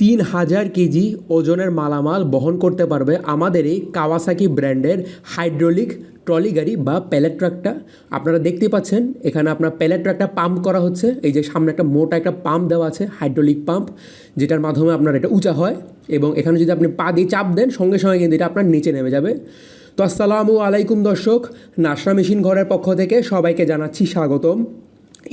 তিন হাজার কেজি ওজনের মালামাল বহন করতে পারবে আমাদের এই কাওয়াসাকি ব্র্যান্ডের হাইড্রোলিক ট্রলি গাড়ি বা প্যালেট ট্রাকটা। আপনারা দেখতে পাচ্ছেন, এখানে আপনার প্যালেট ট্রাকটা পাম্প করা হচ্ছে। এই যে সামনে একটা মোটা একটা পাম্প দেওয়া আছে, হাইড্রোলিক পাম্প, যেটার মাধ্যমে আপনার এটা উঁচা হয় এবং এখানে যদি আপনি পা দিয়ে চাপ দেন, সঙ্গে সঙ্গে কিন্তু এটা আপনার নিচে নেমে যাবে। তো আসসালামু আলাইকুম দর্শক, নাসরা মেশিন ঘরের পক্ষ থেকে সবাইকে জানাচ্ছি স্বাগতম।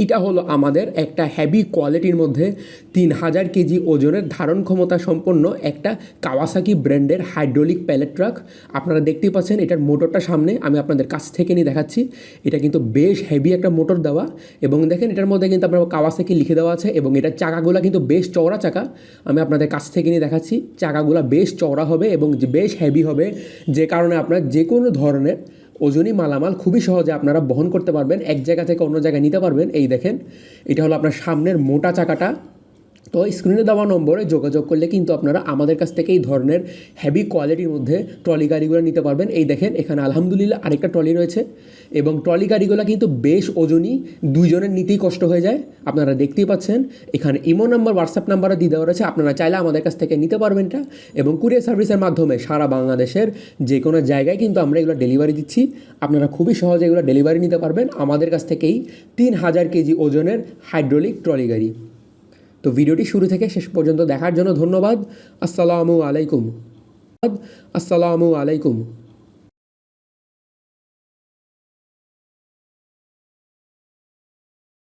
এটা হলো আমাদের একটা হ্যাভি কোয়ালিটির মধ্যে তিন হাজার কেজি ওজনের ধারণ ক্ষমতা সম্পন্ন একটা কাওয়াসাকি ব্র্যান্ডের হাইড্রোলিক প্যালেট ট্রাক আপনারা দেখতেই পাচ্ছেন এটার মোটরটা সামনে, আমি আপনাদের কাছ থেকে নিয়ে দেখাচ্ছি। এটা কিন্তু বেশ হেভি একটা মোটর দেওয়া এবং দেখেন এটার মধ্যে কিন্তু আপনার কাওয়াসাকি লিখে দেওয়া আছে এবং এটার চাকাগুলো কিন্তু বেশ চওড়া চাকা। আমি আপনাদের কাছ থেকে নিয়ে দেখাচ্ছি, চাকাগুলো বেশ চওড়া হবে এবং বেশ হেভি হবে। যে কারণে আপনার যে কোনো ধরনের ওজনই মালামাল খুবই সহজে আপনারা বহন করতে পারবেন, এক জায়গা থেকে অন্য জায়গায় নিতে পারবেন। এই দেখেন, এটা হলো আপনার সামনের মোটা চাকাটা। তো স্ক্রিনে দেওয়া নম্বরে যোগাযোগ করলে কিন্তু আপনারা আমাদের কাছ থেকে এই ধরনের হেভি কোয়ালিটির মধ্যে ট্রলি গাড়িগুলো নিতে পারবেন। এই দেখেন, এখানে আলহামদুলিল্লাহ আরেকটা ট্রলি রয়েছে এবং ট্রলি গাড়িগুলো কিন্তু বেশ ওজনই, দুইজনের নিতেই কষ্ট হয়ে যায়। আপনারা দেখতেই পাচ্ছেন, এখানে ইমো নাম্বার হোয়াটসঅ্যাপ নাম্বারও দিয়ে দেওয়া রয়েছে। আপনারা চাইলে আমাদের কাছ থেকে নিতে পারবেন এটা এবং কুরিয়ার সার্ভিসের মাধ্যমে সারা বাংলাদেশের যে কোনো জায়গায় কিন্তু আমরা এগুলো ডেলিভারি দিচ্ছি। আপনারা খুবই সহজে এগুলো ডেলিভারি নিতে পারবেন। আমাদের কাছ থেকেই তিন হাজার কেজি ওজনের হাইড্রোলিক ট্রলি গাড়ি। তো ভিডিওটি শুরু থেকে শেষ পর্যন্ত দেখার জন্য ধন্যবাদ। আসসালামু আলাইকুম। আসসালামু আলাইকুম।